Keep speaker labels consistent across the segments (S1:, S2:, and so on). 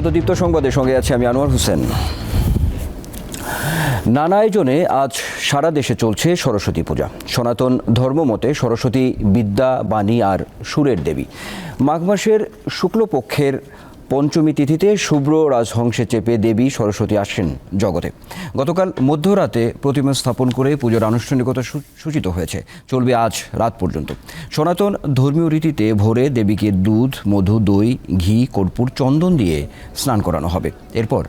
S1: স্বাগত দীপ্ত সংবাদের সঙ্গে আছি আমি আনোয়ার হোসেন। নানা আয়োজনে আজ সারা দেশে চলছে সরস্বতী পূজা। সনাতন ধর্মমতে সরস্বতী বিদ্যা, বাণী আর সুরের দেবী। মাঘ মাসের শুক্লপক্ষের পঞ্চমী তিথিতে শুভ্র রাজহংসে চেপে দেবী সরস্বতী আসেন জগতে। গতকাল মধ্যরাতে প্রতিমা স্থাপন করে পুজোর আনুষ্ঠানিকতা সূচিত হয়েছে। চলবে আজ রাত পর্যন্ত। সনাতন ধর্মীয় রীতিতে ভোরে দেবীকে দুধ, মধু, দই, ঘি, কর্পূর, চন্দন দিয়ে স্নান করানো হবে। এরপর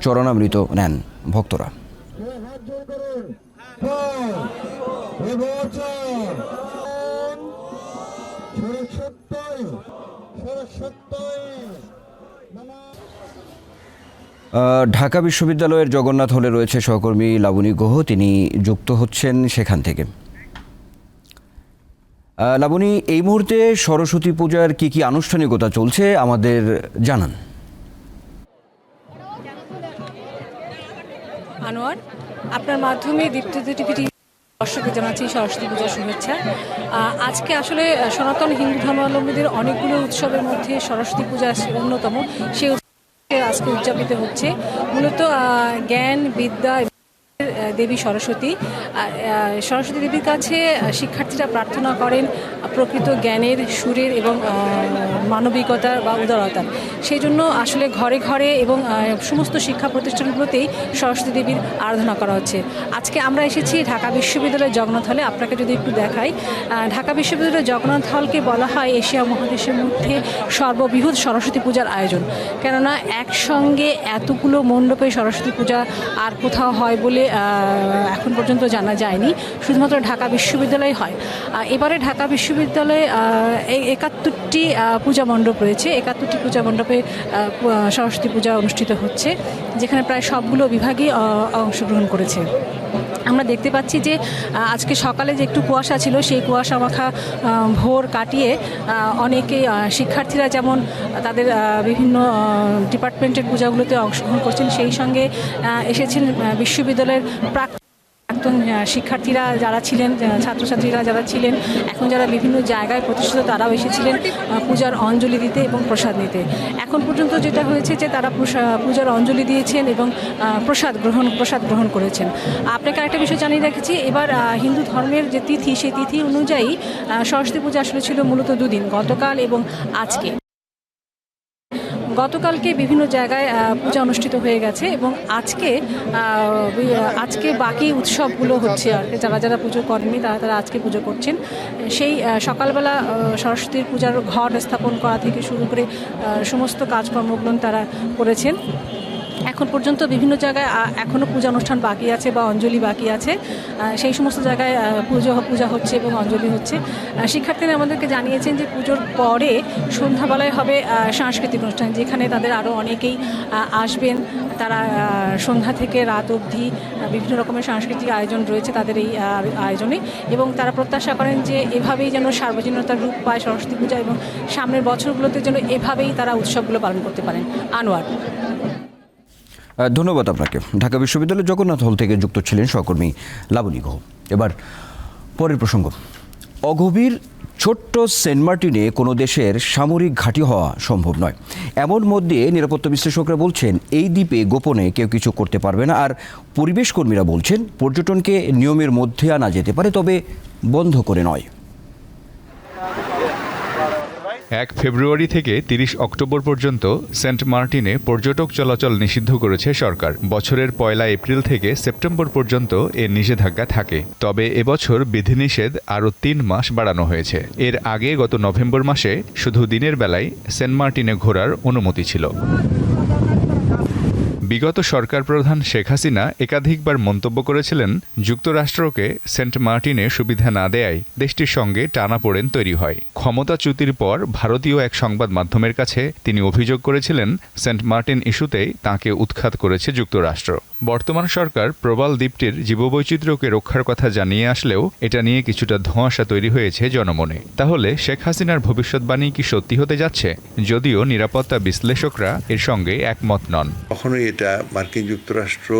S1: চরণামৃত নেন ভক্তরা। ঢাকা বিশ্ববিদ্যালয়ের জগন্নাথ হলে রয়েছে সহকর্মী লাবণী গুহ। তিনি যুক্ত হচ্ছেন সেখান থেকে। লাবণী, এই মুহূর্তে সরস্বতী পূজার কি কি আনুষ্ঠানিকতা চলছে আমাদের জানান।
S2: আনোয়ার, আপনার মাধ্যমে দীপ্তিত টিভিটি দর্শককে জানাচ্ছি সরস্বতী পূজার শুভেচ্ছা। আজকে আসলে সনাতন হিন্দু ধর্মাবলম্বীদের অনেকগুলো উৎসবের মধ্যে সরস্বতী পূজা অন্যতম। সেই আজকে উদযাপিত হচ্ছে। মূলত জ্ঞান বিদ্যা দেবী সরস্বতী। সরস্বতী দেবীর কাছে শিক্ষার্থীরা প্রার্থনা করেন প্রকৃত জ্ঞানের, সুরের এবং মানবিকতার বা উদারতার। সেই জন্য আসলে ঘরে ঘরে এবং সমস্ত শিক্ষা প্রতিষ্ঠানগুলোতেই সরস্বতী দেবীর আরাধনা করা হচ্ছে। আজকে আমরা এসেছি ঢাকা বিশ্ববিদ্যালয়ের জগন্নাথ হলে। আপনাকে যদি একটু দেখাই ঢাকা বিশ্ববিদ্যালয়ের জগন্নাথ হলকে বলা হয় এশিয়া মহাদেশের মধ্যে সর্ববৃহৎ সরস্বতী পূজার আয়োজন। কেননা একসঙ্গে এতগুলো মণ্ডপে সরস্বতী পূজা আর কোথাও হয় বলে এখন পর্যন্ত জানা যায়নি। শুধুমাত্র ঢাকা বিশ্ববিদ্যালয় হয়। এবারে ঢাকা বিশ্ববিদ্যালয়ে একাত্তরটি পূজা মণ্ডপ রয়েছে। একাত্তরটি পূজা মণ্ডপে সরস্বতী পূজা অনুষ্ঠিত হচ্ছে, যেখানে প্রায় সবগুলো বিভাগই অংশগ্রহণ করেছে। আমরা দেখতে পাচ্ছি যে আজকে সকালে যে একটু কুয়াশা ছিল, সেই কুয়াশা মাখা ভোর কাটিয়ে অনেকে শিক্ষার্থীরা যেমন তাদের বিভিন্ন ডিপার্টমেন্টের পূজাগুলোতে অংশগ্রহণ করছেন, সেই সঙ্গে এসেছেন বিশ্ববিদ্যালয়ের প্রাক প্রাক্তন শিক্ষার্থীরা যারা ছিলেন ছাত্রছাত্রীরা যারা ছিলেন, এখন যারা বিভিন্ন জায়গায় প্রতিষ্ঠিত তারাও এসেছিলেন পূজার অঞ্জলি দিতে এবং প্রসাদ নিতে। এখন পর্যন্ত যেটা হয়েছে যে তারা পূজার অঞ্জলি দিয়েছেন এবং প্রসাদ গ্রহণ প্রসাদ গ্রহণ করেছেন। আপনাকে আরেকটা বিষয় জানিয়ে রেখেছি, এবার হিন্দু ধর্মের যে তিথি, সেই তিথি অনুযায়ী সরস্বতী পূজা আসলে ছিল মূলত দুদিন, গতকাল এবং আজকে। গতকালকে বিভিন্ন জায়গায় পূজা অনুষ্ঠিত হয়ে গেছে এবং আজকে আজকে বাকি উৎসবগুলো হচ্ছে আর যারা যারা পুজো করেনি তারা তারা আজকে পুজো করছেন। সেই সকালবেলা সরস্বতীর পূজার ঘট স্থাপন করা থেকে শুরু করে সমস্ত কাজকর্মগুলো তারা করেছেন। এখন পর্যন্ত বিভিন্ন জায়গায় এখনও পূজা অনুষ্ঠান বাকি আছে বা অঞ্জলি বাকি আছে। সেই সমস্ত জায়গায় পুজো পূজা হচ্ছে এবং অঞ্জলি হচ্ছে। শিক্ষার্থীরা আমাদেরকে জানিয়েছেন যে পুজোর পরে সন্ধ্যাবেলায় হবে সাংস্কৃতিক অনুষ্ঠান, যেখানে তাদের আরও অনেকেই আসবেন। তারা সন্ধ্যা থেকে রাত অবধি বিভিন্ন রকমের সাংস্কৃতিক আয়োজন রয়েছে তাদের এই আয়োজনে। এবং তারা প্রত্যাশা করেন যে এভাবেই যেন সার্বজনীনতার রূপ পায় সরস্বতী পূজা এবং সামনের বছরগুলোতে যেন এভাবেই তারা উৎসবগুলো পালন করতে পারেন। আনোয়ার।
S1: ধন্যবাদ আপনাকে। ঢাকা বিশ্ববিদ্যালয়ের জগন্নাথ হল থেকে যুক্ত ছিলেন সহকর্মী লাবণী গুহ। এবার পরের প্রসঙ্গ। অগভীর ছোট্ট সেন্ট মার্টিনে কোনো দেশের সামরিক ঘাঁটি হওয়া সম্ভব নয়। এমন মধ্যে নিরাপত্তা বিশ্লেষকরা বলছেন, এই দ্বীপে গোপনে কেউ কিছু করতে পারবে না। আর পরিবেশ কর্মীরা বলছেন, পর্যটনকে নিয়মের মধ্যে আনা যেতে পারে, তবে বন্ধ করে নয়।
S3: এক ফেব্রুয়ারি থেকে তিরিশ অক্টোবর পর্যন্ত সেন্ট মার্টিনে পর্যটক চলাচল নিষিদ্ধ করেছে সরকার। বছরের পয়লা এপ্রিল থেকে সেপ্টেম্বর পর্যন্ত এ নিষেধাজ্ঞা থাকে। তবে এবছর বিধিনিষেধ আরও তিন মাস বাড়ানো হয়েছে। এর আগে গত নভেম্বর মাসে শুধু দিনের বেলায় সেন্ট মার্টিনে ঘোরার অনুমতি ছিল। বিগত সরকার প্রধান শেখ হাসিনা একাধিকবার মন্তব্য করেছিলেন, যুক্তরাষ্ট্রকে সেন্ট মার্টিনে সুবিধা না দেয়ায় দেশটির সঙ্গে টানাপোড়েন তৈরি হয়। ক্ষমতাচ্যুতির পর ভারতীয় এক সংবাদ মাধ্যমের কাছে তিনি অভিযোগ করেছিলেন, সেন্ট মার্টিন ইস্যুতেই তাঁকে উৎখাত করেছে যুক্তরাষ্ট্র। বর্তমান সরকার প্রবাল দ্বীপটির জীববৈচিত্র্যকে রক্ষার কথা জানিয়ে আসলেও এটা নিয়ে কিছুটা ধোঁয়াশা তৈরি হয়েছে জনমনে। তাহলে শেখ হাসিনার ভবিষ্যৎবাণী কি সত্যি হতে যাচ্ছে? যদিও নিরাপত্তা বিশ্লেষকরা এর সঙ্গে একমত নন।
S4: কখনোই এটা মার্কিন যুক্তরাষ্ট্র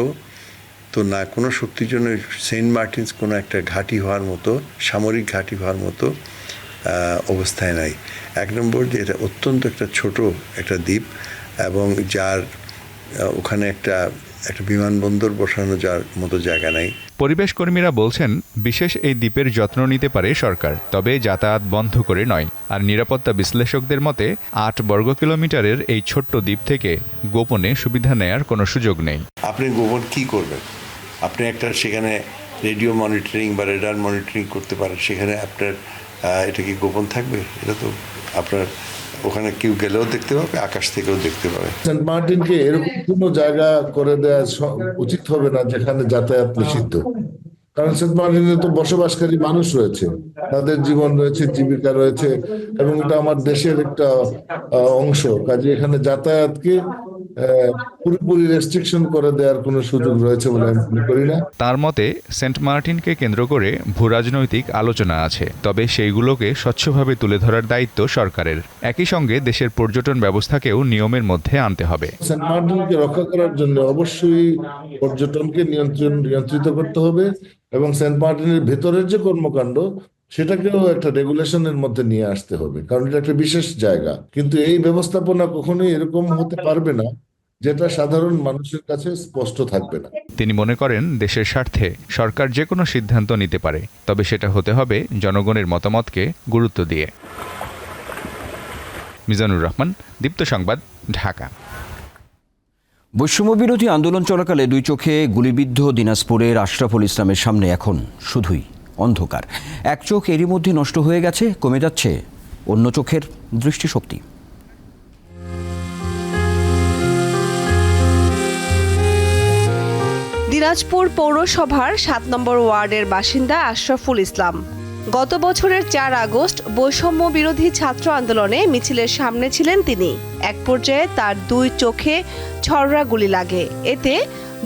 S4: তো না, কোনো শক্তির জন্য সেন্ট মার্টিনস কোনো একটা ঘাঁটি হওয়ার মতো, সামরিক ঘাঁটি হওয়ার মতো অবস্থায় নাই। এক নম্বর যে এটা অত্যন্ত একটা ছোট একটা দ্বীপ এবং যার ওখানে একটা একটা বিমানবন্দর বসানো যার মতো জায়গা নাই।
S3: পরিবেশ কর্মীরা বলছেন বিশেষ এই দ্বীপের যত্ন নিতে পারে সরকার তবে যাতায়াত বন্ধ করে নয়। আর নিরাপত্তা বিশ্লেষকদের মতে আট বর্গ কিলোমিটারের এই ছোট্ট দ্বীপ থেকে গোপনে সুবিধা নেয়ার কোনো সুযোগ নেই।
S4: আপনি গোপন কি করবেন? আপনি একটা সেখানে রেডিও মনিটরিং বা রেডার মনিটরিং করতে পারেন সেখানে আপনার এটা কি গোপন থাকবে? এটা তো আপনার ওখানে কেউ গেলেও দেখতে পাবে আকাশ থেকেও দেখতে পাবে।
S5: সেন্ট মার্টিনকে এরকম কোনো জায়গা করে দেওয়া উচিত হবে না যেখানে যাতায়াত নিষিদ্ধ। কারণ সেন্ট মার্টিনে তো বসবাসকারী মানুষ রয়েছে তাদের জীবন রয়েছে জীবিকা রয়েছে এবং এটা আমার দেশের একটা আহ, অংশ। কাজে এখানে যাতায়াতকে পুরোপুরি রেস্ট্রিকশন করে দেওয়ার কোনো সুযোগ রয়েছে বলে আমি মনে করি না।
S3: তার মতে সেন্ট মার্টিনকে কেন্দ্র করে ভূরাজনৈতিক আলোচনা আছে তবে সেইগুলোকে স্বচ্ছভাবে তুলে ধরার দায়িত্ব সরকারের। একই সঙ্গে দেশের পর্যটন ব্যবস্থাকেও নিয়মের মধ্যে আনতে হবে।
S5: সেন্ট মার্টিনকে রক্ষা করার জন্য অবশ্যই পর্যটনকে নিয়ন্ত্রণ নিয়ন্ত্রিত করতে হবে এবং সেন্ট মার্টিনের ভেতরের যে কর্মকাণ্ড সেটাকেও একটা রেগুলেশনের মধ্যে নিয়ে আসতে হবে কারণ এটা একটা বিশেষ জায়গা। কিন্তু এই ব্যবস্থাপনা কখনোই এরকম হতে পারবে না যেটা সাধারণ মানুষের কাছে স্পষ্ট থাকবে না।
S3: তিনি মনে করেন দেশের স্বার্থে সরকার যে কোনো সিদ্ধান্ত নিতে পারে তবে সেটা হতে হবে জনগণের মতামতকে গুরুত্ব দিয়ে। মিজানুর রহমান দীপ্ত সংবাদ ঢাকা।
S1: বৈষম্য বিরোধী আন্দোলন চলাকালে দুই চোখে গুলিবিদ্ধ দিনাজপুরের আশরাফুল ইসলামের সামনে এখন শুধুই অন্ধকার। এক চোখ এরই মধ্যে নষ্ট হয়ে গেছে কমে যাচ্ছে অন্য চোখের দৃষ্টিশক্তি।
S6: দিনাজপুর পৌরসভার সাত নম্বর ওয়ার্ডের বাসিন্দা আশরাফুল ইসলাম। গত বছরের চার আগস্ট বৈষম্য বিরোধী ছাত্র আন্দোলনে মিছিলের সামনে ছিলেন তিনি। এক পর্যায়ে তার দুই চোখে ছড়রা গুলি লাগে। এতে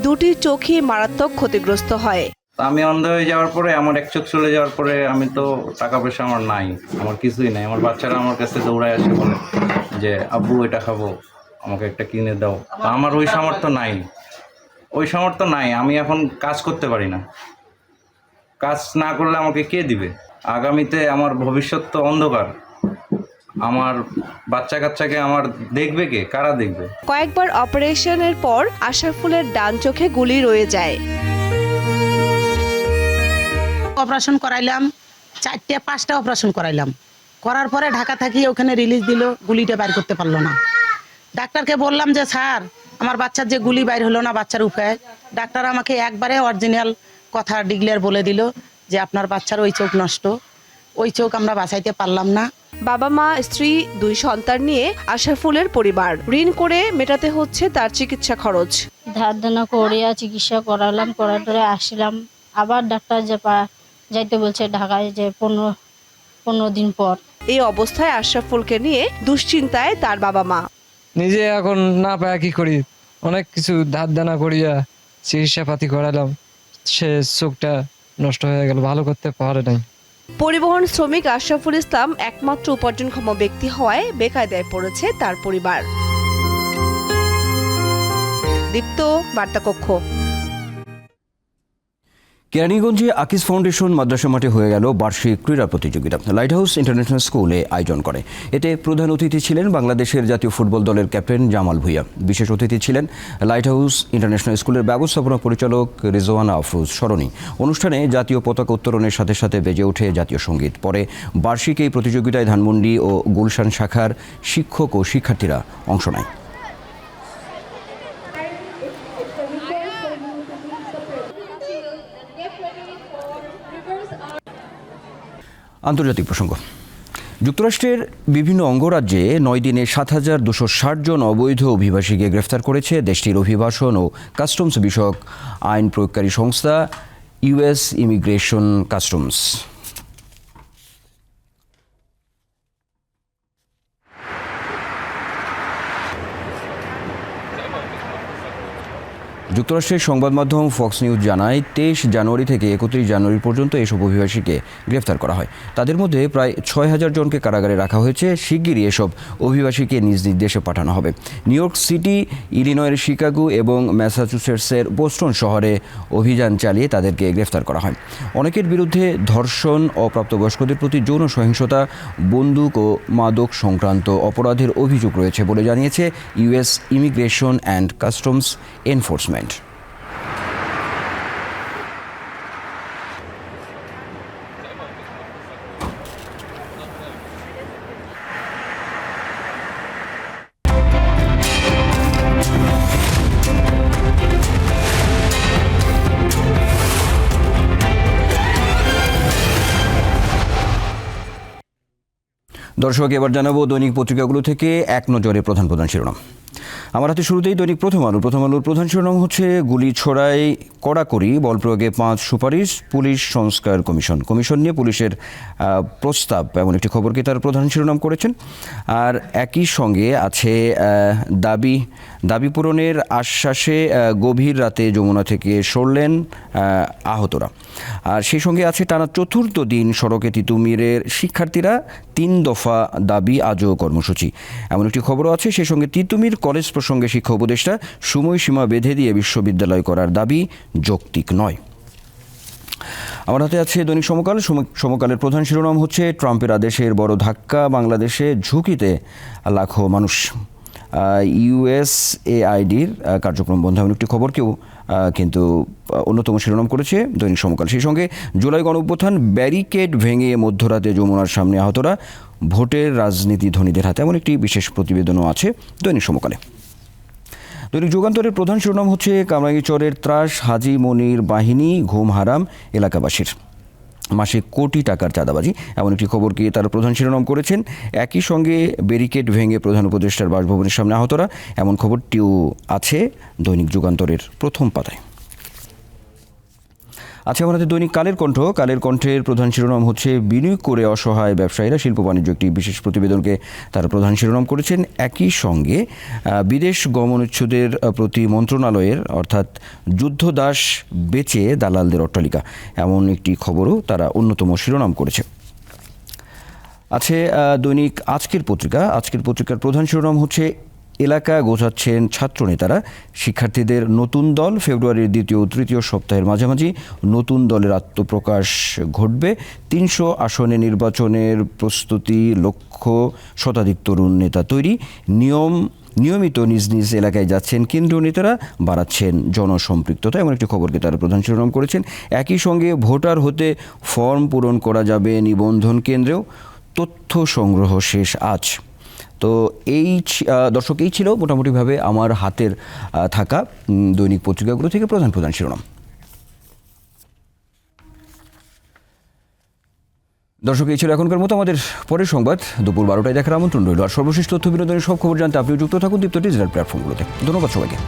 S6: দুটি চোখই মারাত্মক ক্ষতিগ্রস্ত হয়।
S7: আমি অন্ধ হয়ে যাওয়ার পরে, আমার এক চোখ চলে যাওয়ার পরে আমি তো টাকা পয়সা আমার নাই, আমার কিছুই নাই। আমার বাচ্চারা আমার কাছে দৌড়ায় আসে বলে যে, আব্বু, এটা খাব, আমাকে একটা কিনে দাও। আমার ওই সামর্থ্য নাই। ওই সামর্থ্য নাই আমি এখন কাজ করতে পারি না। কাজ না করলে আমাকে কে দিবে? আগামীতে আমার ভবিষ্যৎ তো অন্ধকার। আমার বাচ্চা কাচ্চাকে আমার দেখবে কে? কারা দেখবে?
S6: কয়েকবার অপারেশনের পর আশরাফুলের ডান চোখে গুলি রয়ে যায়।
S8: অপারেশন করাইলাম চারটে পাঁচটা অপারেশন করাইলাম। করার পরে ঢাকা থাকি ওখানে রিলিজ দিল গুলিটা বাইর করতে পারল না। ডাক্তারকে বললাম যে স্যার আমার বাচ্চার যে গুলি বাইর হলো না বাচ্চার উপায় ডাক্তার আমাকে একবারে অরিজিনাল কথা ডিগলেয়ার বলে দিল যে আপনার বাচ্চার ওই চোখ নষ্ট ওই চোখ আমরা বাঁচাইতে পারলাম না।
S6: বাবা মা স্ত্রী দুই সন্তান নিয়ে আশরাফুলের পরিবার। ঋণ করে মেটাতে হচ্ছে তার চিকিৎসা খরচ।
S9: ধার দেনা করিয়া চিকিৎসা করালাম করার পরে আসলাম। আবার ডাক্তার যে পা যাইতে বলছে ঢাকায় যে পনেরো পনেরো দিন পর।
S6: এই অবস্থায় আশরাফুলকে নিয়ে দুশ্চিন্তায় তার বাবা মা।
S10: নিজে এখন না পায় কি করি? অনেক কিছু ধার দানা করিয়া চিকিৎসা পাতি করালাম। সে চোখটা নষ্ট হয়ে গেল, ভালো করতে পারে নাই।
S6: পরিবহন শ্রমিক আশরাফুল ইসলাম একমাত্র উপার্জনক্ষম ব্যক্তি হওয়ায় বেকায়দায় পড়েছে তার পরিবার। দীপ্ত, বার্তাকক্ষ।
S1: কেরানীগঞ্জে আকিস ফাউন্ডেশন মাদ্রাসা মাঠে হয়ে গেল বার্ষিক ক্রীড়া প্রতিযোগিতা। লাইট হাউস ইন্টারন্যাশনাল স্কুলে আয়োজন করে। এতে প্রধান অতিথি ছিলেন বাংলাদেশের জাতীয় ফুটবল দলের ক্যাপ্টেন জামাল ভুইয়া। বিশেষ অতিথি ছিলেন লাইট হাউস ইন্টারন্যাশনাল স্কুলের ব্যবস্থাপনা পরিচালক রিজওয়ানা আফরোজ সরণি। অনুষ্ঠানে জাতীয় পতাকা উত্তোলনের সাথে সাথে বেজে ওঠে জাতীয় সংগীত। পরে বার্ষিক এই প্রতিযোগিতায় ধানমন্ডি ও গুলশান শাখার শিক্ষক ও শিক্ষার্থীরা অংশ নেয়। আন্তর্জাতিক প্রসঙ্গ। যুক্তরাষ্ট্রের বিভিন্ন অঙ্গরাজ্যে নয় দিনে সাত হাজার দুশো ষাট জন অবৈধ অভিবাসীকে গ্রেফতার করেছে দেশটির অভিবাসন ও কাস্টমস বিষয়ক আইন প্রয়োগকারী সংস্থা ইউএস ইমিগ্রেশন কাস্টমস। যুক্তরাষ্ট্রের সংবাদ মাধ্যম ফক্স নিউজ জানায়, তেইশ জানুয়ারি থেকে একত্রিশ জানুয়ারি পর্যন্ত এসব অভিবাসীকে গ্রেফতার করা হয়। তাদের মধ্যে প্রায় ছয় হাজার জনকে কারাগারে রাখা হয়েছে। শিগগিরই এসব অভিবাসীকে নিজ নিজ দেশে পাঠানো হবে। নিউ ইয়র্ক সিটি, ইলিনয়ের শিকাগো এবং ম্যাসাচুসেটসের বোস্টন শহরে অভিযান চালিয়ে তাদেরকে গ্রেফতার করা হয়। অনেকের বিরুদ্ধে ধর্ষণ, অপ্রাপ্তবয়স্কদের প্রতি যৌন সহিংসতা, বন্দুক ও মাদক সংক্রান্ত অপরাধের অভিযোগ রয়েছে বলে জানিয়েছে US immigration and customs enforcement. দর্শক এবার জানাব দৈনিক পত্রিকাগুলো থেকে এক নজরে প্রধান প্রধান শিরোনাম। আমার হাতে শুরুতেই দৈনিক প্রথম আলো। প্রথম আলোর প্রধান শিরোনাম হচ্ছে গুলি ছড়াই কড়াকড়ি, বল প্রয়োগে পাঁচ সুপারিশ, পুলিশ সংস্কার কমিশন। কমিশন নিয়ে পুলিশের প্রস্তাব, এমন একটি খবরকে তার প্রধান শিরোনাম করেছেন। আর একই সঙ্গে আছে দাবি দাবি পূরণের আশ্বাসে গভীর রাতে যমুনা থেকে সরলেন আহতরা। আর সেই সঙ্গে আছে টানা চতুর্থ দিন সড়কে তিতুমিরের শিক্ষার্থীরা তিন দফা দাবি, আজও কর্মসূচি। এমন একটি খবরও আছে, সেই সঙ্গে তিতুমির কলেজ প্রসঙ্গে শিক্ষা উপদেষ্টা সময়সীমা বেঁধে দিয়ে বিশ্ববিদ্যালয় করার দাবি যৌক্তিক নয়। আমার হাতে আছে দৈনিক সমকাল। সম- সমকালের প্রধান শিরোনাম হচ্ছে, ট্রাম্পের আদেশের বড় ধাক্কা, বাংলাদেশে ঝুঁকিতে লাখো মানুষ। ইউএসএআইডির কার্যক্রম বন্ধ এমন একটি খবরকেও আহ, কিন্তু অন্যতম শিরোনাম করেছে দৈনিক সমকাল। সেই সঙ্গে জুলাই গণঅভ্যুত্থান ব্যারিকেড ভেঙে মধ্যরাতে যমুনার সামনে আহতরা ভোটের রাজনীতি ধনীদের হাতে এমন একটি বিশেষ প্রতিবেদনও আছে দৈনিক সমকালে। দৈনিক যুগান্তরের প্রধান শিরোনাম হচ্ছে কামরাঙ্গীচরের ত্রাস হাজি মনির বাহিনী ঘুম হারাম এলাকাবাসীর। মাসে কোটি টাকার চাঁদাবাজি, এমন একটি খবরকে তার প্রধান শিরোনাম করেছেন? একই সঙ্গে ব্যারিকেড ভেঙে প্রধান উপদেষ্টার বাসভবনের সামনে আহতরা, এমন খবরটিও আছে দৈনিক যুগান্তরের প্রথম পাতায়। আচ্ছা আমাদের দৈনিক কালের কণ্ঠ, কালের কণ্ঠের প্রধান শিরোনাম হচ্ছে বিনিয়োগ করে অসহায় ব্যবসায়ীরা শিল্প বাণিজ্য একটি বিশেষ প্রতিবেদনকে তারা প্রধান শিরোনাম করেছেন একই সঙ্গে বিদেশ গমনোচ্ছুদের প্রতি মন্ত্রণালয়ের অর্থাৎ যুদ্ধদাস বেচে দালালদের অট্টালিকা। এমন একটি খবরও তারা অন্যতম শিরোনাম করেছে। আছে দৈনিক আজকের পত্রিকা। আজকের পত্রিকার প্রধান শিরোনাম হচ্ছে এলাকা গোছাচ্ছেন ছাত্রনেতারা। শিক্ষার্থীদের নতুন দল ফেব্রুয়ারির দ্বিতীয় ও তৃতীয় সপ্তাহের মাঝামাঝি নতুন দলের আত্মপ্রকাশ ঘটবে। তিনশো আসনে নির্বাচনের প্রস্তুতি লক্ষ্য শতাধিক তরুণ নেতা তৈরি। নিয়ম, নিয়মিত নিজ নিজ এলাকায় যাচ্ছেন কেন্দ্রীয় নেতারা, বাড়াচ্ছেন জনসম্পৃক্ততা। এমন একটি খবরকে তারা প্রধান শিরোনাম করেছেন। একই সঙ্গে ভোটার হতে ফর্ম পূরণ করা যাবে নিবন্ধন কেন্দ্রেও। তথ্য সংগ্রহ শেষ আজ। তো এই দর্শক এই ছিল মোটামুটিভাবে আমার হাতের থাকা দৈনিক পত্রিকাগুলো থেকে প্রধান প্রধান শিরোনাম। দর্শক এই ছিল এখনকার মতো আমাদের পরের সংবাদ। দুপুর বারোটায় দেখার আমন্ত্রণ রইল। আর সর্বশেষ তথ্য বিনোদনের সব খবর জানতে আপনিও যুক্ত থাকুন দীপ্ত ডিজিটাল প্ল্যাটফর্মগুলোতে। ধন্যবাদ সবাইকে।